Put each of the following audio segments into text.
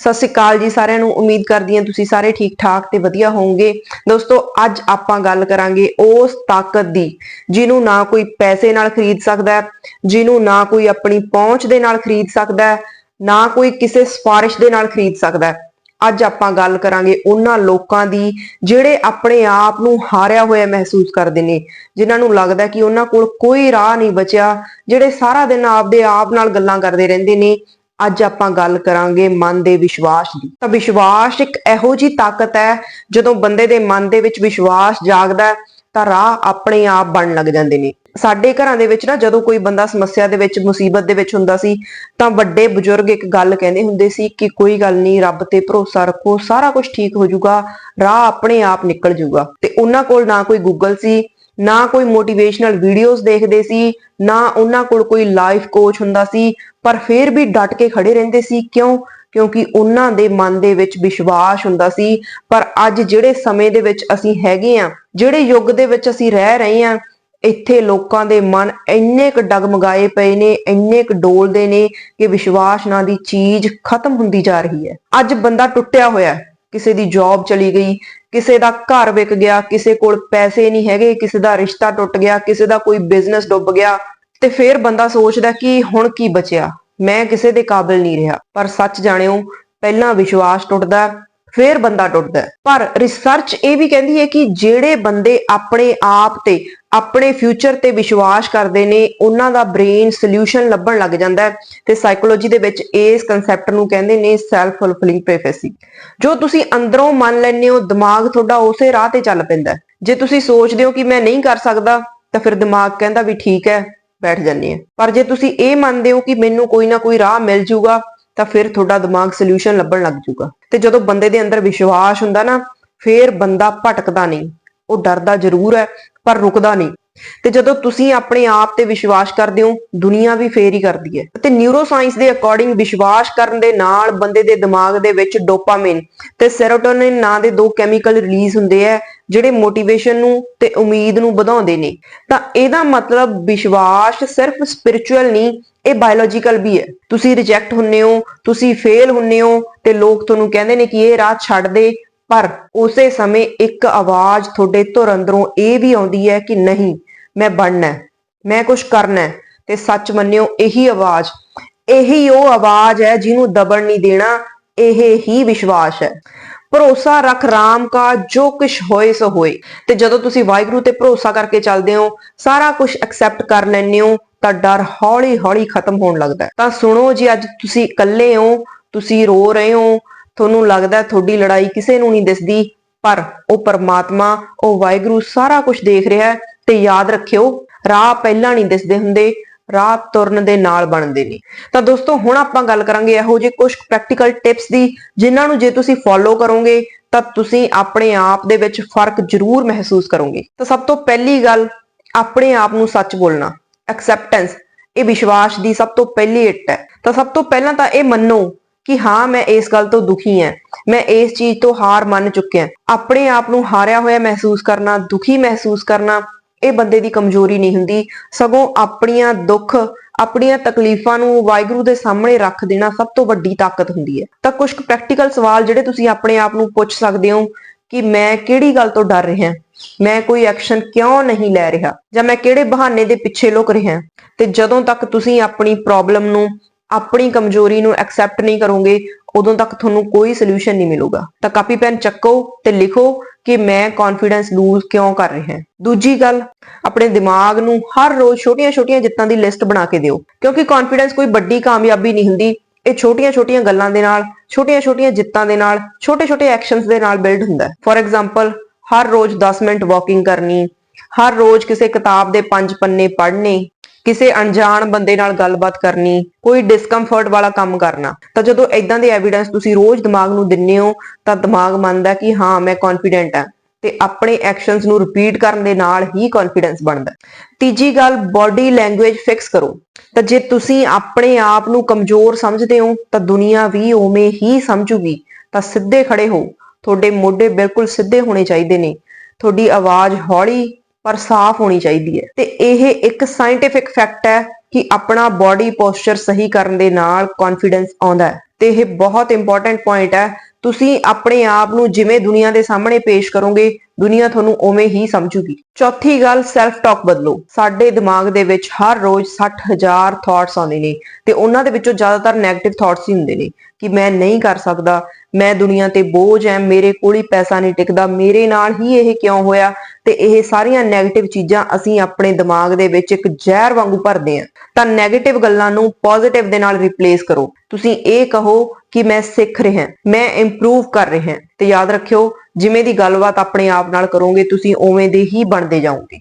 ਸਤਿ ਸ਼੍ਰੀ ਅਕਾਲ ਜੀ ਸਾਰਿਆਂ ਨੂੰ। ਉਮੀਦ ਕਰਦੀ ਹਾਂ ਤੁਸੀਂ ਸਾਰੇ ਠੀਕ ਠਾਕ ਤੇ ਵਧੀਆ ਹੋਵੋਗੇ। ਦੋਸਤੋ, ਅੱਜ ਆਪਾਂ ਗੱਲ ਕਰਾਂਗੇ ਉਸ ਤਾਕਤ ਦੀ, ਜਿਹਨੂੰ ਨਾ ਕੋਈ ਪੈਸੇ ਨਾਲ ਖਰੀਦ ਸਕਦਾ ਹੈ, ਜਿਹਨੂੰ ਨਾ ਕੋਈ ਆਪਣੀ ਪਹੁੰਚ ਦੇ ਨਾਲ ਖਰੀਦ ਸਕਦਾ ਹੈ, ਨਾ ਕੋਈ ਕਿਸੇ ਸਿਫਾਰਿਸ਼ ਦੇ ਨਾਲ ਖਰੀਦ ਸਕਦਾ ਹੈ। ਅੱਜ ਆਪਾਂ ਗੱਲ ਕਰਾਂਗੇ ਉਹਨਾਂ ਲੋਕਾਂ ਦੀ, ਜਿਹੜੇ ਆਪਣੇ ਆਪ ਨੂੰ ਹਾਰਿਆ ਹੋਇਆ ਮਹਿਸੂਸ ਕਰਦੇ ਨੇ, ਜਿਨ੍ਹਾਂ ਨੂੰ ਲੱਗਦਾ ਕਿ ਉਹਨਾਂ ਕੋਲ ਕੋਈ ਰਾਹ ਨਹੀਂ ਬਚਿਆ, ਜਿਹੜੇ ਸਾਰਾ ਦਿਨ ਆਪਦੇ ਆਪ ਨਾਲ ਗੱਲਾਂ ਕਰਦੇ ਰਹਿੰਦੇ ਨੇ ਅੱਜ ਆਪਾਂ ਗੱਲ ਕਰਾਂਗੇ ਮਨ ਦੇ ਵਿਸ਼ਵਾਸ ਦੀ। ਤਾਂ ਵਿਸ਼ਵਾਸ ਇੱਕ ਇਹੋ ਜੀ ਤਾਕਤ ਹੈ, ਜਦੋਂ ਬੰਦੇ ਦੇ ਮਨ ਦੇ ਵਿੱਚ ਵਿਸ਼ਵਾਸ ਜਾਗਦਾ ਤਾਂ ਰਾਹ ਆਪਣੇ ਆਪ ਬਣ ਲੱਗ ਜਾਂਦੇ ਨੇ। ਸਾਡੇ ਘਰਾਂ ਦੇ ਵਿੱਚ ਨਾ, ਜਦੋਂ ਕੋਈ ਬੰਦਾ ਸਮੱਸਿਆ ਦੇ ਵਿੱਚ, ਮੁਸੀਬਤ ਦੇ ਵਿੱਚ ਹੁੰਦਾ ਸੀ, ਤਾਂ ਵੱਡੇ ਬਜ਼ੁਰਗ ਇੱਕ ਗੱਲ ਕਹਿੰਦੇ ਹੁੰਦੇ ਸੀ ਕਿ ਕੋਈ ਗੱਲ ਨਹੀਂ, ਰੱਬ ਤੇ ਭਰੋਸਾ ਰੱਖੋ, ਸਾਰਾ ਕੁਝ ਠੀਕ ਹੋ ਜਾਊਗਾ, ਰਾਹ ਆਪਣੇ ਆਪ ਨਿਕਲ ਜਾਊਗਾ। ਤੇ ਉਹਨਾਂ ਕੋਲ ਨਾ ਕੋਈ ਗੂਗਲ ਸੀ ਨਾ ਕੋਈ ਮੋਟੀਵੇਸ਼ਨਲ ਵੀਡੀਓਜ਼ ਦੇਖਦੇ ਸੀ, ਨਾ ਉਹਨਾਂ ਕੋਲ ਕੋਈ ਲਾਈਫ ਕੋਚ ਹੁੰਦਾ ਸੀ, ਪਰ ਫਿਰ ਵੀ ਡਟ ਕੇ ਖੜੇ ਰਹਿੰਦੇ ਸੀ। ਕਿਉਂ? ਕਿਉਂਕਿ ਉਹਨਾਂ ਦੇ ਮਨ ਦੇ ਵਿੱਚ ਵਿਸ਼ਵਾਸ ਹੁੰਦਾ ਸੀ। ਪਰ ਅੱਜ ਜਿਹੜੇ ਸਮੇਂ ਦੇ ਵਿੱਚ ਅਸੀਂ ਹੈਗੇ ਆ ਜਿਹੜੇ ਯੁੱਗ ਦੇ ਵਿੱਚ ਅਸੀਂ ਰਹਿ ਰਹੇ ਆ ਇੱਥੇ ਲੋਕਾਂ ਦੇ ਮਨ ਇੰਨੇ ਕੁ ਡਗਮਗਾਏ ਪਏ ਨੇ, ਇੰਨੇ ਕੁ ਡੋਲਦੇ ਨੇ ਕਿ ਵਿਸ਼ਵਾਸ ਨਾਂ ਦੀ ਚੀਜ਼ ਖਤਮ ਹੁੰਦੀ ਜਾ ਰਹੀ ਹੈ। ਅੱਜ ਬੰਦਾ ਟੁੱਟਿਆ ਹੋਇਆ ਹੈ। ਕਿਸੇ ਦੀ ਜੌਬ ਚਲੀ ਗਈ ਕਿਸੇ ਦਾ ਘਰ ਵਿਕ ਗਿਆ ਕਿਸੇ ਕੋਲ ਪੈਸੇ ਨਹੀਂ ਹੈਗੇ ਕਿਸੇ ਦਾ ਰਿਸ਼ਤਾ ਟੁੱਟ ਗਿਆ ਕਿਸੇ ਦਾ ਕੋਈ ਬਿਜ਼ਨਸ ਡੁੱਬ ਗਿਆ ਤੇ ਫਿਰ ਬੰਦਾ ਸੋਚਦਾ ਕਿ ਹੁਣ ਕੀ ਬਚਿਆ? ਮੈਂ ਕਿਸੇ ਦੇ ਕਾਬਿਲ ਨਹੀਂ ਰਿਹਾ। ਪਰ ਸੱਚ ਜਾਣਿਓ ਪਹਿਲਾਂ ਵਿਸ਼ਵਾਸ ਟੁੱਟਦਾ ਹੈ, ਫਿਰ ਬੰਦਾ ਟੁੱਟਦਾ। ਪਰ ਰਿਸਰਚ ਇਹ ਵੀ ਕਹਿੰਦੀ ਹੈ ਕਿ ਜਿਹੜੇ ਬੰਦੇ ਆਪਣੇ ਆਪ ਤੇ ਆਪਣੇ ਫਿਊਚਰ ਤੇ ਵਿਸ਼ਵਾਸ ਕਰਦੇ ਨੇ, ਉਹਨਾਂ ਦਾ ਬ੍ਰੇਨ ਸੋਲੂਸ਼ਨ ਲੱਭਣ ਲੱਗ ਜਾਂਦਾ ਹੈ ਤੇ ਸਾਈਕੋਲੋਜੀ ਦੇ ਵਿੱਚ ਇਸ ਕਨਸੈਪਟ ਨੂੰ ਕਹਿੰਦੇ ਨੇ ਸੈਲਫ ਫੁਲਫਿਲਿੰਗ ਪ੍ਰੋਫੈਸੀ ਜੋ ਤੁਸੀਂ ਅੰਦਰੋਂ ਮੰਨ ਲੈਂਦੇ ਹੋ, ਦਿਮਾਗ ਤੁਹਾਡਾ ਉਸੇ ਰਾਹ ਤੇ ਚੱਲ ਪੈਂਦਾ ਜੇ ਤੁਸੀਂ ਸੋਚਦੇ ਹੋ ਕਿ ਮੈਂ ਨਹੀਂ ਕਰ ਸਕਦਾ, ਤਾਂ ਫਿਰ ਦਿਮਾਗ ਕਹਿੰਦਾ ਵੀ ਠੀਕ ਹੈ, ਬੈਠ ਜਾਂਦੇ ਆ ਪਰ ਜੇ ਤੁਸੀਂ ਇਹ ਮੰਨਦੇ ਹੋ ਕਿ ਮੈਨੂੰ ਕੋਈ ਨਾ ਕੋਈ ਰਾਹ ਮਿਲ ਜੂਗਾ, ਤਾਂ ਫਿਰ ਤੁਹਾਡਾ ਦਿਮਾਗ ਸੋਲੂਸ਼ਨ ਲੱਭਣ ਲੱਗ ਜੂਗਾ। ਤੇ ਜਦੋਂ ਬੰਦੇ ਦੇ ਅੰਦਰ ਵਿਸ਼ਵਾਸ ਹੁੰਦਾ ਨਾ, ਫਿਰ ਬੰਦਾ ਭਟਕਦਾ ਨਹੀਂ। ਉਹ ਡਰਦਾ ਜ਼ਰੂਰ ਹੈ, ਪਰ ਰੁਕਦਾ ਨਹੀਂ। ਤੇ ਜਦੋਂ ਤੁਸੀਂ ਆਪਣੇ ਆਪ ਤੇ ਵਿਸ਼ਵਾਸ ਕਰਦੇ ਹੋ, ਦੁਨੀਆ ਵੀ ਫੇਰ ਹੀ ਕਰਦੀ ਹੈ। ਤੇ ਨਿਊਰੋ ਸਾਇੰਸ ਦੇ ਅਕੋਰਡਿੰਗ ਵਿਸ਼ਵਾਸ ਕਰਨ ਦੇ ਨਾਲ ਬੰਦੇ ਦੇ ਦਿਮਾਗ ਦੇ ਵਿੱਚ ਡੋਪਾਮਾਈਨ ਤੇ ਸੈਰੋਟੋਨਿਨ ਨਾਂ ਦੇ ਦੋ ਕੈਮੀਕਲ ਰਿਲੀਜ਼ ਹੁੰਦੇ ਆ ਜਿਹੜੇ ਮੋਟੀਵੇਸ਼ਨ ਨੂੰ ਤੇ ਉਮੀਦ ਨੂੰ ਵਧਾਉਂਦੇ ਨੇ। ਤਾਂ ਇਹਦਾ ਮਤਲਬ ਵਿਸ਼ਵਾਸ ਸਿਰਫ ਸਪਿਰਚੁਅਲ ਨਹੀਂ, ਇਹ ਬਾਇਓਲੋਜੀਕਲ ਵੀ ਹੈ। ਤੁਸੀਂ ਰਿਜੈਕਟ ਹੁੰਨੇ ਹੋ, ਤੁਸੀਂ ਫੇਲ ਹੁੰਨੇ ਹੋ ਤੇ ਲੋਕ ਤੁਹਾਨੂੰ ਕਹਿੰਦੇ ਨੇ ਕਿ ਇਹ ਰਾਹ ਛੱਡ ਦੇ ਪਰ ਉਸੇ ਸਮੇਂ ਇੱਕ ਆਵਾਜ਼ ਤੁਹਾਡੇ ਧੁਰ ਅੰਦਰੋਂ ਇਹ ਵੀ ਆਉਂਦੀ ਹੈ ਕਿ ਨਹੀਂ, ਮੈਂ ਬਣਨਾ ਮੈਂ ਕੁਝ ਕਰਨਾ ਤੇ ਸੱਚ ਮੰਨਿਓ, ਇਹੀ ਆਵਾਜ਼, ਇਹੀ ਉਹ ਆਵਾਜ਼ ਹੈ ਜਿਹਨੂੰ ਦਬਣ ਨਹੀਂ ਦੇਣਾ, ਇਹ ਹੀ ਵਿਸ਼ਵਾਸ ਹੈ। ਭਰੋਸਾ ਰੱਖ ਰਾਮ ਕਾ, ਜੋ ਕੁਛ ਹੋਏ ਸੋ ਹੋਏ। ਤੇ ਜਦੋਂ ਤੁਸੀਂ ਵਾਹਿਗੁਰੂ ਤੇ ਭਰੋਸਾ ਕਰਕੇ ਚੱਲਦੇ ਹੋ, ਸਾਰਾ ਕੁਝ ਐਕਸੈਪਟ ਕਰ ਲੈਂਦੇ ਹੋ, ਤਾਂ ਡਰ ਹੌਲੀ ਹੌਲੀ ਖਤਮ ਹੋਣ ਲੱਗਦਾ ਤਾਂ ਸੁਣੋ ਜੀ, ਅੱਜ ਤੁਸੀਂ ਇਕੱਲੇ ਹੋ, ਤੁਸੀਂ ਰੋ ਰਹੇ ਹੋ ਤੁਹਾਨੂੰ ਲੱਗਦਾ ਤੁਹਾਡੀ ਲੜਾਈ ਕਿਸੇ ਨੂੰ ਨਹੀਂ ਦਿਸਦੀ, ਪਰ ਉਹ ਪਰਮਾਤਮਾ, ਉਹ ਵਾਹਿਗੁਰੂ ਸਾਰਾ ਕੁਝ ਦੇਖ ਰਿਹਾ ਤੇ ਯਾਦ ਰੱਖਿਓ, ਰਾਹ ਪਹਿਲਾਂ ਨਹੀਂ ਦਿਸਦੇ ਹੁੰਦੇ, ਰਾਹ ਤੁਰਨ ਦੇ ਨਾਲ ਬਣਦੇ ਨੇ। ਤਾਂ ਦੋਸਤੋ, ਹੁਣ ਆਪਾਂ ਗੱਲ ਕਰਾਂਗੇ ਇਹੋ ਜਿਹੇ ਕੁਝ ਪ੍ਰੈਕਟੀਕਲ ਟਿਪਸ ਦੀ, ਜਿਨ੍ਹਾਂ ਨੂੰ ਜੇ ਤੁਸੀਂ ਫੋਲੋ ਕਰੋਗੇ, ਤਾਂ ਤੁਸੀਂ ਆਪਣੇ ਆਪ ਦੇ ਵਿੱਚ ਫ਼ਰਕ ਜ਼ਰੂਰ ਮਹਿਸੂਸ ਕਰੋਗੇ। ਤਾਂ ਸਭ ਤੋਂ ਪਹਿਲੀ ਗੱਲ, ਆਪਣੇ ਆਪ ਨੂੰ ਸੱਚ ਬੋਲਣਾ ਐਕਸੈਪਟੈਂਸ ਇਹ ਵਿਸ਼ਵਾਸ ਦੀ ਸਭ ਤੋਂ ਪਹਿਲੀ ਇੱਟ ਹੈ। ਤਾਂ ਸਭ ਤੋਂ ਪਹਿਲਾਂ ਤਾਂ ਇਹ ਮੰਨੋ ਕਿ ਹਾਂ, ਮੈਂ ਇਸ ਗੱਲ ਤੋਂ ਦੁਖੀ ਹਾਂ। ਮੈਂ ਇਸ ਚੀਜ਼ ਤੋਂ ਹਾਰ ਮੰਨ ਚੁੱਕਿਆ ਆਪਣੇ ਆਪ ਨੂੰ ਹਾਰਿਆ ਹੋਇਆ ਮਹਿਸੂਸ ਕਰਨਾ, ਦੁਖੀ ਮਹਿਸੂਸ ਕਰਨਾ, ਇਹ ਬੰਦੇ ਦੀ ਕਮਜ਼ੋਰੀ ਨਹੀਂ ਹੁੰਦੀ। ਸਗੋਂ ਆਪਣੀਆਂ ਦੁੱਖ, ਆਪਣੀਆਂ ਤਕਲੀਫਾਂ ਨੂੰ ਵਾਹਿਗੁਰੂ ਦੇ ਸਾਹਮਣੇ ਰੱਖ ਦੇਣਾ ਸਭ ਤੋਂ ਵੱਡੀ ਤਾਕਤ ਹੁੰਦੀ ਹੈ। ਤਾਂ ਕੁਝ ਪ੍ਰੈਕਟੀਕਲ ਸਵਾਲ ਜਿਹੜੇ ਤੁਸੀਂ ਆਪਣੇ ਆਪ ਨੂੰ ਪੁੱਛ ਸਕਦੇ ਹੋ ਕਿ ਮੈਂ ਕਿਹੜੀ ਗੱਲ ਤੋਂ ਡਰ ਰਿਹਾ ਮੈਂ ਕੋਈ ਐਕਸ਼ਨ ਕਿਉਂ ਨਹੀਂ ਲੈ ਰਿਹਾ? ਜਾਂ ਮੈਂ ਕਿਹੜੇ ਬਹਾਨੇ ਦੇ ਪਿੱਛੇ ਲੁਕ ਰਿਹਾ ਤੇ ਜਦੋਂ ਤੱਕ ਤੁਸੀਂ ਆਪਣੀ ਪ੍ਰੋਬਲਮ ਨੂੰ ਆਪਣੀ ਕਮਜ਼ੋਰੀ ਨੂੰ ਐਕਸੈਪਟ ਨਹੀਂ ਕਰੋਗੇ, ਉਦੋਂ ਤੱਕ ਤੁਹਾਨੂੰ ਕੋਈ ਸੋਲੂਸ਼ਨ ਨਹੀਂ ਮਿਲੂਗਾ। ਤਾਂ ਕਾਪੀ ਪੈਨ ਚੱਕੋ ਤੇ ਲਿਖੋ ਕਿ ਮੈਂ ਕੌਨਫੀਡੈਂਸ ਲੂਜ਼ ਕਿਉਂ ਕਰ ਰਿਹਾ ਹਾਂ। ਦੂਜੀ ਗੱਲ, ਆਪਣੇ ਦਿਮਾਗ ਨੂੰ ਹਰ ਰੋਜ਼ ਛੋਟੀਆਂ-ਛੋਟੀਆਂ ਜਿੱਤਾਂ ਦੀ ਲਿਸਟ ਬਣਾ ਕੇ ਦਿਓ। ਕਿਉਂਕਿ ਕੌਨਫੀਡੈਂਸ ਕੋਈ ਵੱਡੀ ਕਾਮਯਾਬੀ ਨਹੀਂ ਹੁੰਦੀ। ਇਹ ਛੋਟੀਆਂ-ਛੋਟੀਆਂ ਗੱਲਾਂ ਦੇ ਨਾਲ, ਛੋਟੀਆਂ-ਛੋਟੀਆਂ ਜਿੱਤਾਂ ਦੇ ਨਾਲ, ਛੋਟੇ-ਛੋਟੇ ਐਕਸ਼ਨਸ ਦੇ ਨਾਲ ਬਿਲਡ ਹੁੰਦਾ ਹੈ। ਫੋਰ ਐਗਜ਼ਾਮਪਲ ਹਰ ਰੋਜ਼ 10 ਮਿੰਟ ਵਾਕਿੰਗ ਕਰਨੀ, ਹਰ ਰੋਜ਼ ਕਿਸੇ ਕਿਤਾਬ ਦੇ 5 ਪੰਨੇ ਪੜ੍ਹਨੇ ਕਿਸੇ ਅਣਜਾਣ ਬੰਦੇ ਨਾਲ ਗੱਲਬਾਤ ਕਰਨੀ, ਕੋਈ ਡਿਸਕੰਫਰਟ ਵਾਲਾ ਕੰਮ ਕਰਨਾ, ਤਾਂ ਜਦੋਂ ਇਦਾਂ ਦੇ ਐਵੀਡੈਂਸ ਤੁਸੀਂ ਰੋਜ਼ ਦਿਮਾਗ ਨੂੰ ਦਿੰਨੇ ਹੋ, ਤਾਂ ਦਿਮਾਗ ਮੰਨਦਾ ਕਿ ਹਾਂ, ਮੈਂ ਕੌਨਫੀਡੈਂਟ ਹਾਂ ਤੇ ਆਪਣੇ ਐਕਸ਼ਨਸ ਨੂੰ ਰਿਪੀਟ ਕਰਨ ਦੇ ਨਾਲ ਹੀ ਕੌਨਫੀਡੈਂਸ ਬਣਦਾ ਤੀਜੀ ਗੱਲ ਬਾਡੀ ਲੈਂਗੁਏਜ ਫਿਕਸ ਕਰੋ। ਤਾਂ ਜੇ ਤੁਸੀਂ ਆਪਣੇ ਆਪ ਨੂੰ ਕਮਜ਼ੋਰ ਸਮਝਦੇ ਹੋ, ਤਾਂ ਦੁਨੀਆ ਵੀ ਉਵੇਂ ਹੀ ਸਮਝੂਗੀ। ਤਾਂ ਸਿੱਧੇ ਖੜੇ ਹੋ। ਤੁਹਾਡੇ ਮੋਢੇ ਬਿਲਕੁਲ ਸਿੱਧੇ ਹੋਣੇ ਚਾਹੀਦੇ ਨੇ। ਤੁਹਾਡੀ ਆਵਾਜ਼ ਹੌਲੀ ਪਰ ਸਾਫ਼ ਹੋਣੀ ਚਾਹੀਦੀ ਹੈ। ਤੇ ਇਹ ਇੱਕ ਸਾਇੰਟਿਫਿਕ ਫੈਕਟ ਹੈ ਕਿ ਆਪਣਾ ਬਾਡੀ ਪੋਸਚਰ ਸਹੀ ਕਰਨ ਦੇ ਨਾਲ ਕੌਨਫੀਡੈਂਸ ਆਉਂਦਾ ਹੈ। ਤੇ ਇਹ ਬਹੁਤ ਇੰਪੋਰਟੈਂਟ ਪੁਆਇੰਟ ਹੈ। ਤੁਸੀਂ ਆਪਣੇ ਆਪ ਨੂੰ ਜਿਵੇਂ ਦੁਨੀਆ ਦੇ ਸਾਹਮਣੇ ਪੇਸ਼ ਕਰੋਗੇ ਦੁਨੀਆ ਤੁਹਾਨੂੰ ਉਵੇਂ ਹੀ ਸਮਝੂਗੀ। ਚੌਥੀ ਗੱਲ ਸੈਲਫ ਟਾਕ ਬਦਲੋ। ਸਾਡੇ ਦਿਮਾਗ ਦੇ ਵਿੱਚ ਹਰ ਰੋਜ਼ 60000 ਥਾਟਸ ਆਉਂਦੇ ਨੇ ਤੇ ਉਹਨਾਂ ਦੇ ਵਿੱਚੋਂ ਜ਼ਿਆਦਾਤਰ ਨੈਗੇਟਿਵ ਥਾਟਸ ਹੀ ਹੁੰਦੇ ਨੇ ਕਿ ਮੈਂ ਨਹੀਂ ਕਰ ਸਕਦਾ, ਮੈਂ ਦੁਨੀਆ ਤੇ ਬੋਝ ਐ, ਮੇਰੇ ਕੋਲ ਹੀ ਪੈਸਾ ਨਹੀਂ ਟਿਕਦਾ, ਮੇਰੇ ਨਾਲ ਹੀ ਇਹ ਕਿਉਂ ਹੋਇਆ? ਤੇ ਇਹ ਸਾਰੀਆਂ ਨੈਗੇਟਿਵ ਚੀਜ਼ਾਂ ਅਸੀਂ ਆਪਣੇ ਦਿਮਾਗ ਦੇ ਵਿੱਚ ਇੱਕ ਜ਼ਹਿਰ ਵਾਂਗੂ ਭਰਦੇ ਆ। ਤਾਂ ਨੈਗੇਟਿਵ ਗੱਲਾਂ ਨੂੰ ਪੋਜ਼ਿਟਿਵ ਦੇ ਨਾਲ ਰਿਪਲੇਸ ਕਰੋ। ਤੁਸੀਂ ਇਹ ਕਹੋ ਕਿ ਮੈਂ ਸਿੱਖ ਰਿਹਾ, ਮੈਂ ਇੰਪਰੂਵ ਕਰ ਰਿਹਾ। ਤੇ ਯਾਦ ਰੱਖਿਓ, ਜਿਵੇਂ ਦੀ ਗੱਲਬਾਤ ਆਪਣੇ ਆਪ ਨਾਲ ਕਰੋਗੇ, ਤੁਸੀਂ ਉਵੇਂ ਦੇ ਹੀ ਬਣਦੇ ਜਾਓਗੇ।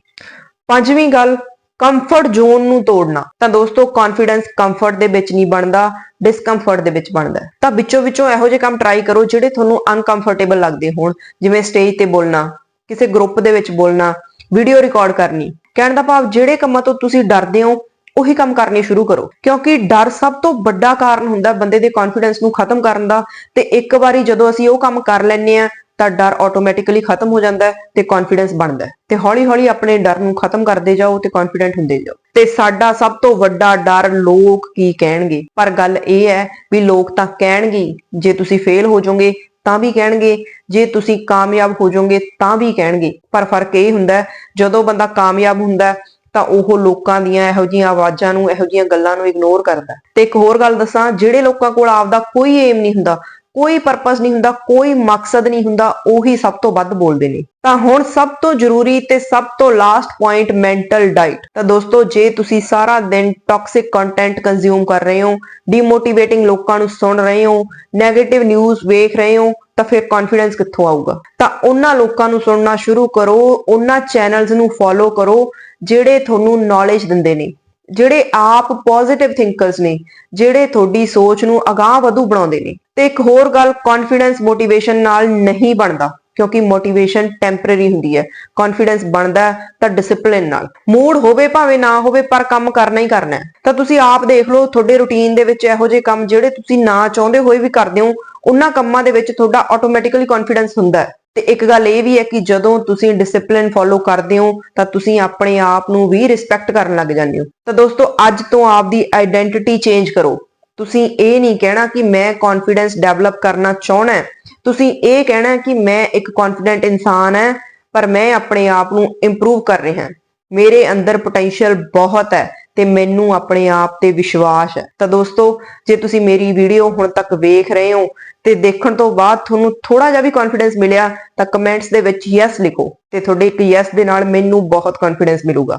ਪੰਜਵੀਂ ਗੱਲ ਕੰਫਰਟ ਜ਼ੋਨ ਨੂੰ ਤੋੜਨਾ। ਤਾਂ ਦੋਸਤੋ ਕੌਨਫੀਡੈਂਸ ਕੰਫਰਟ ਦੇ ਵਿੱਚ ਨਹੀਂ ਬਣਦਾ ਡਿਸਕੰਫਰਟ ਦੇ ਵਿੱਚ ਬਣਦਾ। ਤਾਂ ਵਿੱਚੋਂ ਵਿੱਚੋਂ ਇਹੋ ਜਿਹੇ ਕੰਮ ਟਰਾਈ ਕਰੋ, ਜਿਹੜੇ ਤੁਹਾਨੂੰ ਅਨਕੰਫਰਟੇਬਲ ਲੱਗਦੇ ਹੋਣ। ਜਿਵੇਂ ਸਟੇਜ ਤੇ ਬੋਲਣਾ, ਕਿਸੇ ਗਰੁੱਪ ਦੇ ਵਿੱਚ ਬੋਲਣਾ ਵੀਡੀਓ ਰਿਕਾਰਡ ਕਰਨੀ। ਕਹਿਣ ਦਾ ਭਾਵ, ਜਿਹੜੇ ਕੰਮਾਂ ਤੋਂ ਤੁਸੀਂ ਡਰਦੇ ਹੋ ਉਹੀ ਕੰਮ ਕਰਨੇ ਸ਼ੁਰੂ ਕਰੋ। ਕਿਉਂਕਿ ਡਰ ਸਭ ਤੋਂ ਵੱਡਾ ਕਾਰਨ ਹੁੰਦਾ ਬੰਦੇ ਦੇ ਕੌਨਫੀਡੈਂਸ ਨੂੰ ਖਤਮ ਕਰਨ ਦਾ ਤੇ ਇੱਕ ਵਾਰੀ ਜਦੋਂ ਅਸੀਂ ਉਹ ਕੰਮ ਕਰ ਲੈਂਦੇ ਆ ਤਾਂ ਡਰ ਆਟੋਮੈਟਿਕਲੀ ਖਤਮ ਹੋ ਜਾਂਦਾ ਤੇ ਕੌਨਫੀਡੈਂਸ ਬਣਦਾ ਤੇ ਹੌਲੀ-ਹੌਲੀ ਆਪਣੇ ਡਰ ਨੂੰ ਖਤਮ ਕਰਦੇ ਜਾਓ ਤੇ ਕੌਨਫੀਡੈਂਟ ਹੁੰਦੇ ਜਾਓ। ਤੇ ਸਾਡਾ ਸਭ ਤੋਂ ਵੱਡਾ ਡਰ ਲੋਕ ਕੀ ਕਹਿਣਗੇ? ਪਰ ਗੱਲ ਇਹ ਹੈ ਵੀ ਲੋਕ ਤਾਂ ਕਹਿਣਗੇ, ਜੇ ਤੁਸੀਂ ਫੇਲ ਹੋ ਜਾਓਗੇ ਤਾਂ ਵੀ ਕਹਿਣਗੇ, ਜੇ ਤੁਸੀਂ ਕਾਮਯਾਬ ਹੋ ਜਾਓਗੇ ਤਾਂ ਵੀ ਕਹਿਣਗੇ। ਪਰ ਫ਼ਰਕ ਇਹ ਹੁੰਦਾ ਜਦੋਂ ਬੰਦਾ ਕਾਮਯਾਬ ਹੁੰਦਾ ਤਾਂ ਉਹ ਲੋਕਾਂ ਦੀਆਂ ਇਹੋ ਜਿਹੀਆਂ ਆਵਾਜ਼ਾਂ ਨੂੰ, ਇਹੋ ਜਿਹੀਆਂ ਗੱਲਾਂ ਨੂੰ ਇਗਨੋਰ ਕਰਦਾ ਤੇ ਇੱਕ ਹੋਰ ਗੱਲ ਦੱਸਾਂ, ਜਿਹੜੇ ਲੋਕਾਂ ਕੋਲ ਆਪਦਾ ਕੋਈ ਏਮ ਨਹੀਂ ਹੁੰਦਾ, ਕੋਈ ਪਰਪਸ ਨਹੀਂ ਹੁੰਦਾ, ਕੋਈ ਮਕਸਦ ਨਹੀਂ ਹੁੰਦਾ, ਉਹੀ ਸਭ ਤੋਂ ਵੱਧ ਬੋਲਦੇ ਨੇ। ਤਾਂ ਹੁਣ ਸਭ ਤੋਂ ਜ਼ਰੂਰੀ ਤੇ ਸਭ ਤੋਂ ਲਾਸਟ ਪੁਆਇੰਟ ਮੈਂਟਲ ਡਾਈਟ ਤਾਂ ਦੋਸਤੋ, ਜੇ ਤੁਸੀਂ ਸਾਰਾ ਦਿਨ ਟਾਕਸਿਕ ਕੰਟੈਂਟ ਕੰਜ਼ਿਊਮ ਕਰ ਰਹੇ ਹੋ ਡੀਮੋਟੀਵੇਟਿੰਗ ਲੋਕਾਂ ਨੂੰ ਸੁਣ ਰਹੇ ਹੋ 네ਗੇਟਿਵ ਨਿਊਜ਼ ਵੇਖ ਰਹੇ ਹੋ, ਤਾਂ ਫਿਰ ਕੌਨਫੀਡੈਂਸ ਕਿੱਥੋਂ ਆਊਗਾ? ਤਾਂ ਉਹਨਾਂ ਲੋਕਾਂ ਨੂੰ ਸੁਣਨਾ ਸ਼ੁਰੂ ਕਰੋ, ਉਹਨਾਂ ਚੈਨਲਸ ਨੂੰ ਫੋਲੋ ਕਰੋ ਜਿਹੜੇ ਤੁਹਾਨੂੰ ਨੌਲੇਜ ਦਿੰਦੇ ਨੇ, ਜਿਹੜੇ ਆਪ ਪੋਜ਼ਿਟਿਵ ਥਿੰਕਰਸ ਨੇ, ਜਿਹੜੇ ਤੁਹਾਡੀ ਸੋਚ ਨੂੰ ਅਗਾਹ ਵਧੂ ਬਣਾਉਂਦੇ ਨੇ, ਤੇ ਇੱਕ ਹੋਰ ਗੱਲ ਕੌਨਫੀਡੈਂਸ ਮੋਟੀਵੇਸ਼ਨ ਨਾਲ ਨਹੀਂ ਬਣਦਾ, ਕਿਉਂਕਿ ਮੋਟੀਵੇਸ਼ਨ ਟੈਂਪਰੇਰੀ ਹੁੰਦੀ ਹੈ ਕੌਨਫੀਡੈਂਸ ਬਣਦਾ ਤਾਂ ਡਿਸਪਲਿਨ ਨਾਲ ਮੂਡ ਹੋਵੇ ਭਾਵੇਂ ਨਾ ਹੋਵੇ ਪਰ ਕੰਮ ਕਰਨਾ ਹੀ ਕਰਨਾ ਤਾਂ ਤੁਸੀਂ ਆਪ ਦੇਖ ਲਓ ਤੁਹਾਡੇ ਰੁਟੀਨ ਦੇ ਵਿੱਚ ਇਹੋ ਜਿਹੇ ਕੰਮ ਜਿਹੜੇ ਤੁਸੀਂ ਨਾ ਚਾਹੁੰਦੇ ਹੋਏ ਵੀ ਕਰਦੇ ਹੋ ਉਹਨਾਂ ਕੰਮਾਂ ਦੇ ਵਿੱਚ ਤੁਹਾਡਾ ਆਟੋਮੈਟਿਕਲੀ ਕੌਨਫੀਡੈਂਸ ਹੁੰਦਾ ਹੈ। ਤੇ ਇੱਕ ਗੱਲ ਇਹ ਵੀ ਹੈ ਕਿ ਜਦੋਂ ਤੁਸੀਂ ਡਿਸਪਲਿਨ ਫੋਲੋ ਕਰਦੇ ਹੋ, ਤਾਂ ਤੁਸੀਂ ਆਪਣੇ ਆਪ ਨੂੰ ਵੀ ਰਿਸਪੈਕਟ ਕਰਨ ਲੱਗ ਜਾਂਦੇ ਹੋ। ਤਾਂ ਦੋਸਤੋ, ਅੱਜ ਤੋਂ ਆਪਦੀ ਆਇਡੈਂਟੀਟੀ ਚੇਂਜ ਕਰੋ। ਤੁਸੀਂ ਇਹ ਨਹੀਂ ਕਹਿਣਾ ਕਿ ਮੈਂ ਕੌਨਫੀਡੈਂਸ ਡਿਵੈਲਪ ਕਰਨਾ ਚਾਹਣਾ ਤੁਸੀਂ ਇਹ ਕਹਿਣਾ ਕਿ ਮੈਂ ਇੱਕ ਕੌਨਫੀਡੈਂਟ ਇਨਸਾਨ ਹਾਂ, ਪਰ ਮੈਂ ਆਪਣੇ ਆਪ ਨੂੰ ਇੰਪਰੂਵ ਕਰ ਰਿਹਾ ਹਾਂ। ਮੇਰੇ ਅੰਦਰ ਪੋਟੈਂਸ਼ੀਅਲ ਬਹੁਤ ਹੈ। ਤੇ ਮੈਨੂੰ ਆਪਣੇ ਆਪ ਤੇ ਵਿਸ਼ਵਾਸ ਹੈ। ਤਾਂ ਦੋਸਤੋ, ਜੇ ਤੁਸੀਂ ਮੇਰੀ ਵੀਡੀਓ ਹੁਣ ਤੱਕ ਵੇਖ ਰਹੇ ਹੋ ਤੇ ਦੇਖਣ ਤੋਂ ਬਾਅਦ ਤੁਹਾਨੂੰ ਥੋੜਾ ਜਿਹਾ ਵੀ ਕੌਨਫੀਡੈਂਸ ਮਿਲਿਆ, ਤਾਂ ਕਮੈਂਟਸ ਦੇ ਵਿੱਚ ਯੈਸ ਲਿਖੋ ਤੇ ਤੁਹਾਡੇ ਇੱਕ ਯੈਸ ਦੇ ਨਾਲ ਮੈਨੂੰ ਬਹੁਤ ਕੌਨਫੀਡੈਂਸ ਮਿਲੂਗਾ।